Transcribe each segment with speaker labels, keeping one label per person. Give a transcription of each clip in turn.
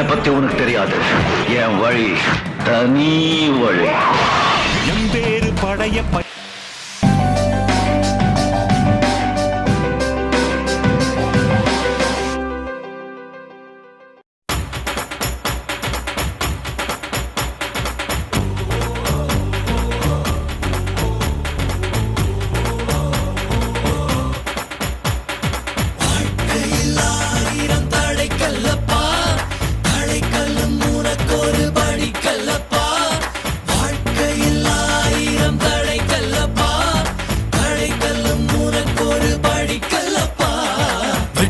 Speaker 1: என்னை பத்தி உனக்கு தெரியாது. என் வழி தனி வழி.
Speaker 2: எம்பேரு படைய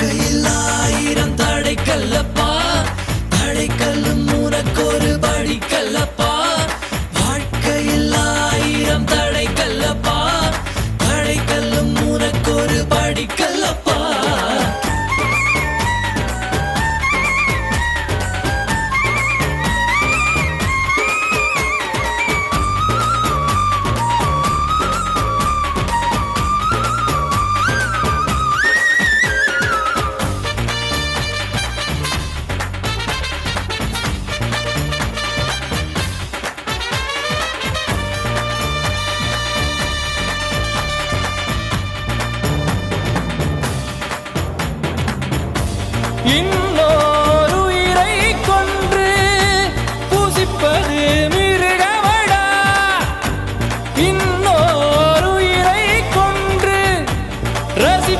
Speaker 3: வாழ்க்கையில் ஆயிரம் தடைக்கல்லப்பா. தடைக்கல்லும் தடை கல்லும் உனக்கொரு படி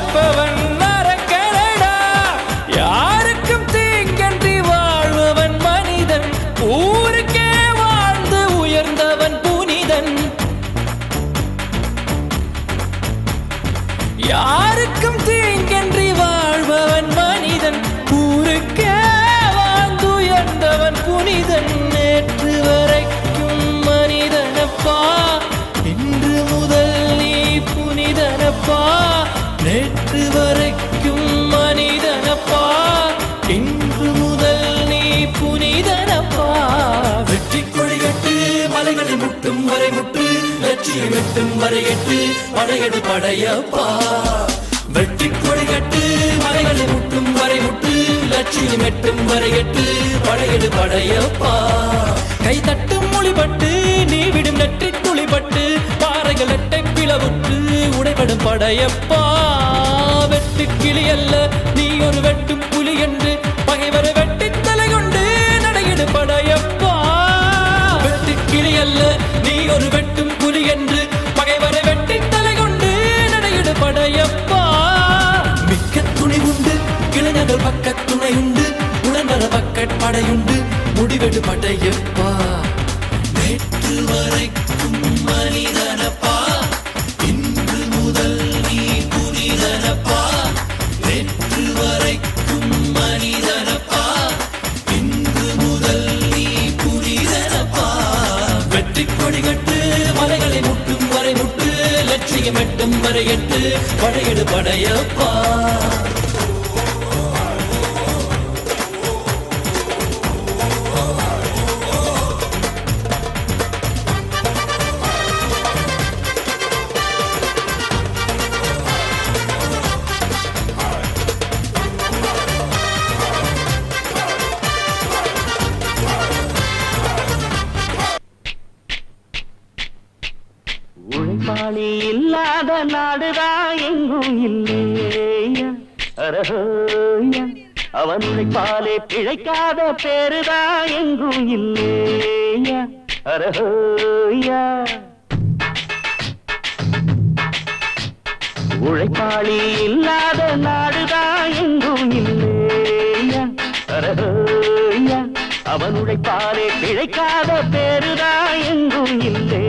Speaker 3: ரசிப்பவன் நேற்று வரைக்கும் மனிதனப்பா. இன்று முதல் நீ புனிதனப்பா. வெற்றி கொடிகட்டு மலைகளை முட்டும் வரை முட்டு. லட்சியம் எட்டும் வரை எட்டு படையடு படையப்பா. வெற்றி கொடிகட்டு மலைகளை முட்டும் வரை முட்டு. லட்சியம் எட்டும் வரை எட்டு படையடு படையப்பா. கை தட்டும் மொழிபட்டு நீ விடும் நெற்றி துளிபட்டு பாறைகள் எட்டை பிளவுற்று உடைபடும் படையப்பா. கிளி அல்ல. நீ ஒரு வெட்டும் புலி என்று பகைவரை வெட்டி தலை கொண்டு நடையிடு படையப்பா. வெட்டு கிளி அல்ல. நீ ஒரு வெட்டும் புலி என்று பகைவரை வெட்டி தலை கொண்டு நடையிடு படையப்பா. மிக்க துணி உண்டு. இளைஞர்கள் பக்க துணை உண்டு. உடனர வர பக்கட் படையுண்டு. முடிவெடு படையப்பா. நேற்று வரைக்கும் மனிதனப்பா. லட்சியம் வரையட்டு வரை படையெடு படையப்பா.
Speaker 4: உழைப்பாளி இல்லாத நாடுதான்
Speaker 1: அவன் உழைப்பாலே பிழைக்காத பேருதா எங்கும் இல்லையா? அரஹோயா உழைப்பாளி இல்லாத நாடுதா எங்கும் இல்லையா? அரஹோயா அவன் உழைப்பாலே பிழைக்காத பேருதா எங்கும் இல்லேயா?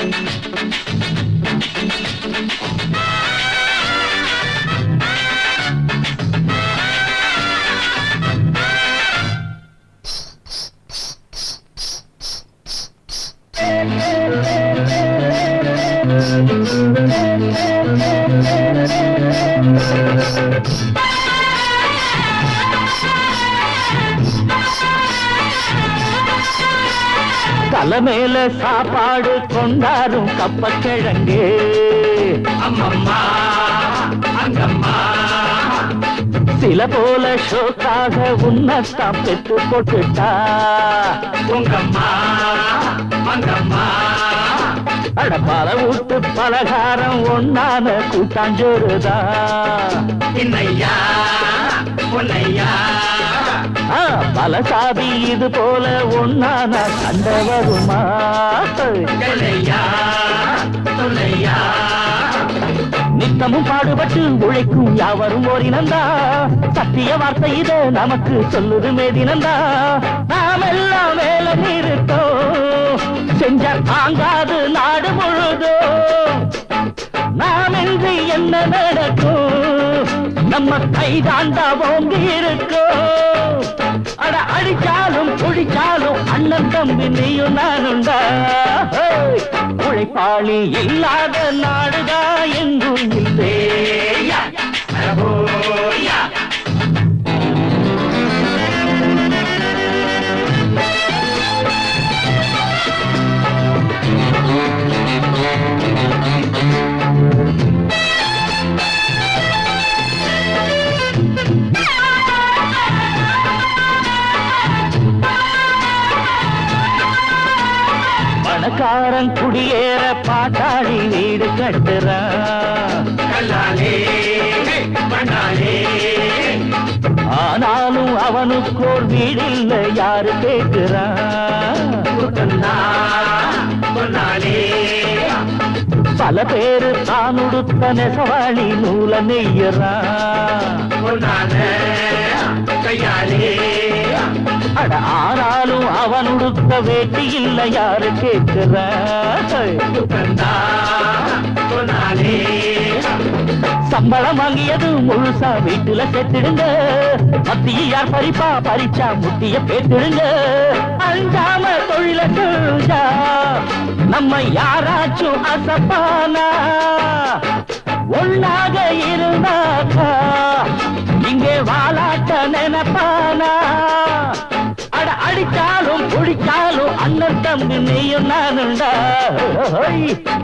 Speaker 1: அரஹோயா ஐயா தலை மேல சாப்பாடு கொண்டாரும் கப்பக்கிழங்கு. சில போல ஷோக்காக உன்னத்தான் பெற்று போட்டுட்டா. அட பல வீட்டு பலகாரம் ஒன்னான கூட்டாஞ்சோறுதா இன்னையா பொன்னையா? ஆ, பல சாதி இது போல ஒன்னான கண்ட வருமா நித்தமும் பாடுபட்டு உழைக்கும் யாவரும் ஓரினந்தா. சத்திய வார்த்தை இத நமக்கு சொல்லுது மேதினந்தா நாம் எல்லாம் வேலை நிறுத்தோம். செஞ்ச தாங்காது நாடு முழுதோ நாம் இன்றி என்ன நடக்கும்? நம்ம கைதாண்டா ஓங்கி இருக்கோம் அட அடிச்சாலும் குடிச்சாலும் அண்ணன் தம்பி நீயும் நானுண்டா உழைப்பாளி இல்லாத நாடுதா எங்கும் இல்லையா? வீடு கட்டுறான் ஆனாலும் அவனுக்கோர் வீடு இல்ல யாரு கேட்கிறான் பல பேரு தான் உடுத்த நெசவாளி நூல நெய்யறான் அட ஆனாலும் அவன் உடுத்த வேட்டி இல்ல யாரு சம்பளம் வாங்கியது முழுசா வீட்டுல சேர்த்துடுங்க. மத்திய யார் பறிப்பா? பறிச்சா முட்டிய பேத்துடுங்க அஞ்சாம தொழில தொழுஞ்சா நம்ம யாராச்சும் அசப்பானா? ஒன்னாக இருந்தாக்கா இங்கே வாலாட்ட நினைப்பானா? அடிச்சாலும் குடிச்சாலும் அண்ணன் தம்பி நீயும் நானுண்டா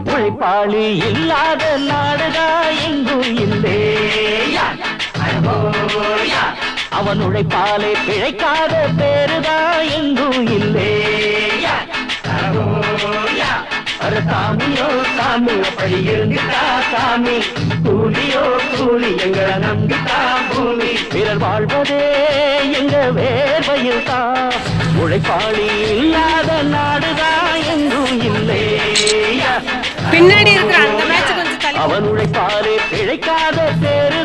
Speaker 1: உழைப்பாளி இல்லாத நாடுதா எங்கும் இல்லேயா அவன் உழைப்பாலே பிழைக்காத பேருதா எங்கும் இல்லேயா அட சாமியோ சாமி அப்படி இருந்துட்டா சாமி. கூலியோ கூலி எங்களை நம்பிட்டா பூமி. பிறர் வாழ்வதே எங்க வேர்வையில் தான் உழைப்பாளி இல்லாத நாடுதான் எங்கும் இல்லையா
Speaker 4: பின்னாடி இருக்கிற அந்த மேட்ச் கொஞ்சம்
Speaker 1: அவன் உழைப்பாலே பிழைக்காத பேர்